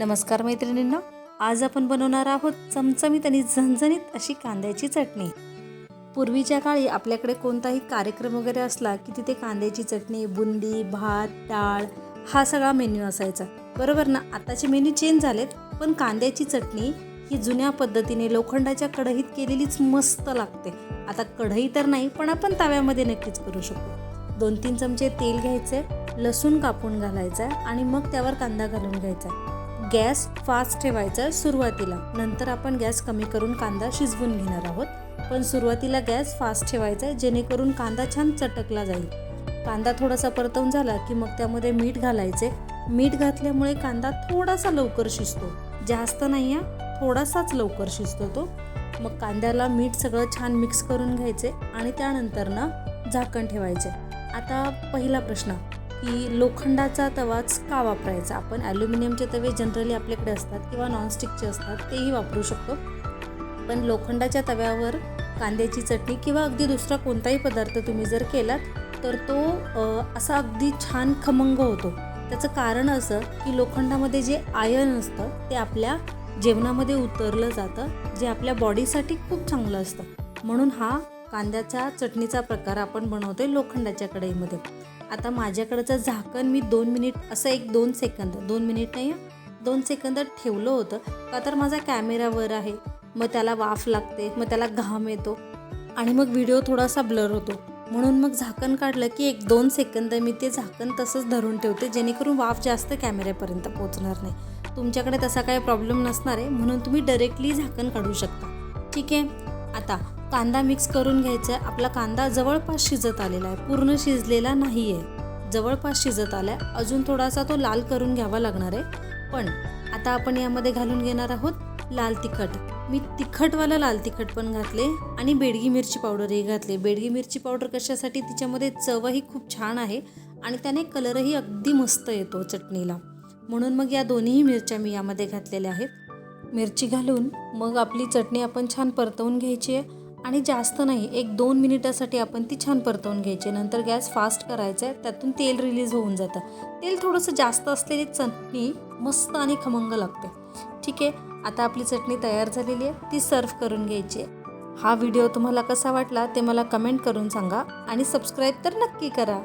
नमस्कार मैत्रिणींना आज आपण बनवणार आहोत चमचमीत आणि झणझणीत अशी कांद्याची चटणी. पूर्वीच्या काळी आपल्याकडे कोणताही कार्यक्रम वगैरे असला की तिथे कांद्याची चटणी बुंदी भात डाळ हा सगळा मेन्यू असायचा. बरोबर ना? आताचे मेन्यू चेंज झालेत पण कांद्याची चटणी ही जुन्या पद्धतीने लोखंडाच्या कढईत केलेलीच मस्त लागते. आता कढई तर नाही पण आपण तव्यामध्ये नक्कीच करू शकतो दोन तीन चमचे तेल घ्यायचे लसूण कापून घालायचा आणि मग त्यावर कांदा घालून घ्यायचा गॅस फास्ट ठेवायचा सुरुवातीला. नंतर आपण गॅस कमी करून कांदा शिजवून घेणार आहोत. पण सुरुवातीला गॅस फास्ट ठेवायचा आहे जेणेकरून कांदा छान चटकला जाईल. कांदा थोडासा परतवून झाला की मग त्यामध्ये मीठ घालायचे. मीठ घातल्यामुळे कांदा थोडासा लवकर शिजतो. जास्त नाही आहे थोडासाच लवकर शिजतो तो. मग कांद्याला मीठ सगळं छान मिक्स करून घ्यायचे आणि त्यानंतर ना झाकण ठेवायचे. आता पहिला प्रश्न की लोखंडाचा तवाच का वापरायचा? आपण ॲल्युमिनियमचे तवे जनरली आपल्याकडे असतात किंवा नॉनस्टिकचे असतात तेही वापरू शकतो. पण लोखंडाच्या तव्यावर कांद्याची चटणी किंवा अगदी दुसरा कोणताही पदार्थ तुम्ही जर केलात तर तो असा अगदी छान खमंग होतो. त्याचं कारण असं की लोखंडामध्ये जे आयर्न असतं ते आपल्या जेवणामध्ये उतरलं जातं जे आपल्या बॉडीसाठी खूप चांगलं असतं. म्हणून हा कांद्याच्या चटणीचा प्रकार आपण बनवतोय लोखंडाच्या कढईमध्ये. आता माझ्याकडचं झाकण मी दोन मिनिट असं एक दोन सेकंद दोन मिनिट नाही दोन सेकंद ठेवलं होतं. का तर माझा कॅमेरावर आहे मग त्याला वाफ लागते मग त्याला घाम येतो आणि मग व्हिडिओ थोडासा ब्लर होतो. म्हणून मग झाकण काढलं की एक दोन सेकंद मी ते झाकण तसंच धरून ठेवते जेणेकरून वाफ जास्त कॅमेऱ्यापर्यंत पोहोचणार नाही. तुमच्याकडे तसा काही प्रॉब्लेम नसणार आहे म्हणून तुम्ही डायरेक्टली झाकण काढू शकता. ठीक आहे? आता कांदा मिक्स करून घ्यायचा आहे. आपला कांदा जवळपास शिजत आलेला आहे. पूर्ण शिजलेला नाही आहे जवळपास शिजत आला आहे अजून थोडासा तो लाल करून घ्यावा लागणार आहे. पण आता आपण यामध्ये घालून घेणार आहोत लाल तिखट. मी तिखटवाला लाल तिखट पण घातले आणि बेडगी मिरची पावडरही घातले. बेडगी मिरची पावडर कशासाठी? तिच्यामध्ये चवही खूप छान आहे आणि त्याने कलरही अगदी मस्त येतो चटणीला. म्हणून मग या दोन्हीही मिरच्या मी यामध्ये घातलेल्या आहेत. मिरची घालून मग आपली चटणी आपण छान परतवून घ्यायची आहे. आणि जास्त नाही एक दोन मिनिटासाठी आपण ती छान परतवून घ्यायची. नंतर गॅस फास्ट करायचा आहे त्यातून तेल रिलीज होऊन जातं. तेल थोडंसं जास्त असलेली चटणी मस्त आणि खमंग लागते. ठीक आहे आता आपली चटणी तयार झालेली आहे ती सर्व करून घ्यायची आहे. हा व्हिडिओ तुम्हाला कसा वाटला ते मला कमेंट करून सांगा आणि सबस्क्राईब तर नक्की करा.